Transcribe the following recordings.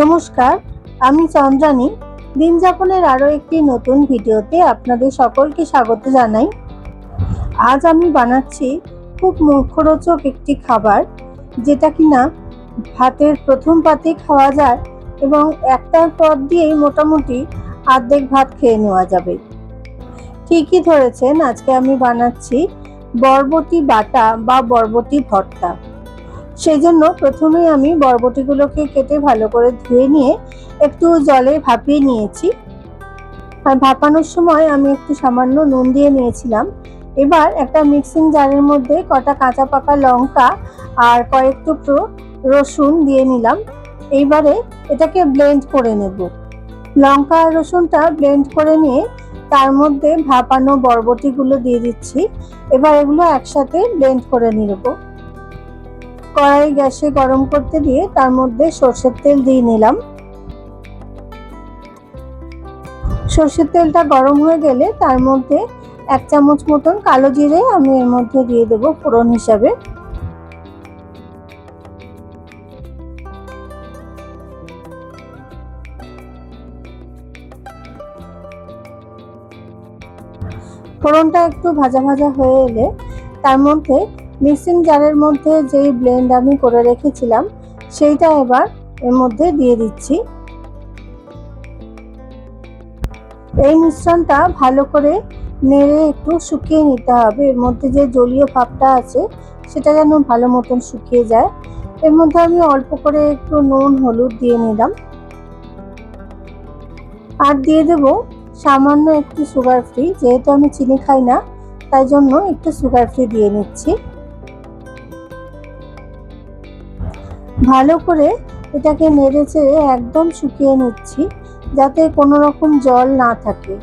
নমস্কার, আমি চন্দ্রানী। দিন যাপনের আরও একটি নতুন ভিডিওতে আপনাদের সকলকে স্বাগত জানাই। আজ আমি বানাচ্ছি খুব মুখরোচক একটি খাবার, যেটা কিনা ভাতের প্রথম পাতে খাওয়া যায় এবং একটার পর দিয়েই মোটামুটি অর্ধেক ভাত খেয়ে নেওয়া যাবে। ঠিকই ধরেছেন, আজকে আমি বানাচ্ছি বরবটি বাটা বা বরবটি ভর্তা। সেই জন্য প্রথমেই আমি বরবটিগুলোকে কেটে ভালো করে ধুয়ে নিয়ে একটু জলে ভাপিয়ে নিয়েছি। আর ভাপানোর সময় আমি একটু সামান্য নুন দিয়ে নিয়েছিলাম। এবার একটা মিক্সিং জারের মধ্যে কটা কাঁচা পাকা লঙ্কা আর কয়েক টুকরো রসুন দিয়ে নিলাম। এইবারে এটাকে ব্লেন্ড করে নেব। লঙ্কা আর রসুনটা ব্লেন্ড করে নিয়ে তার মধ্যে ভাপানো বরবটিগুলো দিয়ে দিচ্ছি। এবার এগুলো একসাথে ব্লেন্ড করে নেব কড়াই গ্যাসে গরম করতে দিয়ে তার মধ্যে সর্ষের তেল দিয়ে নিলাম। সর্ষের তেলটা গরম হয়ে গেলে তার মধ্যে এক চামচ মতন কালো জিরে আমি এর মধ্যে দিয়ে দেব ফোড়ন হিসাবে। ফোড়নটা একটু ভাজা ভাজা হয়ে এলে তার মধ্যে মিক্সিং জারের মধ্যে যেই ব্লেন্ড আমি করে রেখেছিলাম, সেইটা এবার এর মধ্যে দিয়ে দিচ্ছি। এই মিশ্রণটা ভালো করে নেড়ে একটু শুকিয়ে নিতে হবে। এর মধ্যে যে জলীয় ভাবটা আছে, সেটা যেন ভালো মতন শুকিয়ে যায়। এর মধ্যে আমি অল্প করে একটু নুন, হলুদ দিয়ে নিলাম। আর দিয়ে দেব সামান্য একটু সুগার ফ্রি যেহেতু আমি চিনি খাই না, তাই জন্য একটু সুগার ফ্রি দিয়ে নিচ্ছি। ভালো করে এটাকে নেড়ে চেড়ে একদম শুকিয়ে নিচ্ছি, যাতে কোনো রকম জল না থাকে।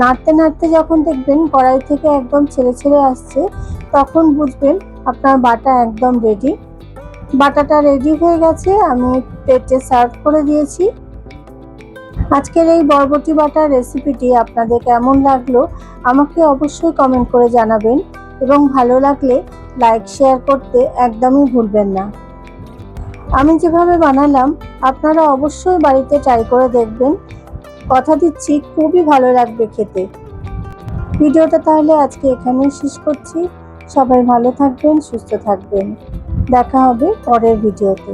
নাড়তে নাড়তে যখন দেখবেন কড়াই থেকে একদম ছেড়ে ছেড়ে আসছে, তখন বুঝবেন আপনার বাটা একদম রেডি বাটাটা রেডি হয়ে গেছে, আমি প্লেটে সার্ভ করে দিয়েছি। আজকের এই বরবটি বাটার রেসিপিটি আপনাদের কেমন লাগল, আমাকে অবশ্যই কমেন্ট করে জানাবেন। এবং ভালো লাগলে লাইক শেয়ার করতে একদমই ভুলবেন না। আমি যেভাবে বানালাম, আপনারা অবশ্যই বাড়িতে ট্রাই করে দেখবেন। কথা দিচ্ছি, খুবই ভালো লাগবে খেতে। ভিডিওটা তাহলে আজকে এখানেই শেষ করছি। সবাই ভালো থাকবেন, সুস্থ থাকবেন। দেখা হবে পরের ভিডিওতে।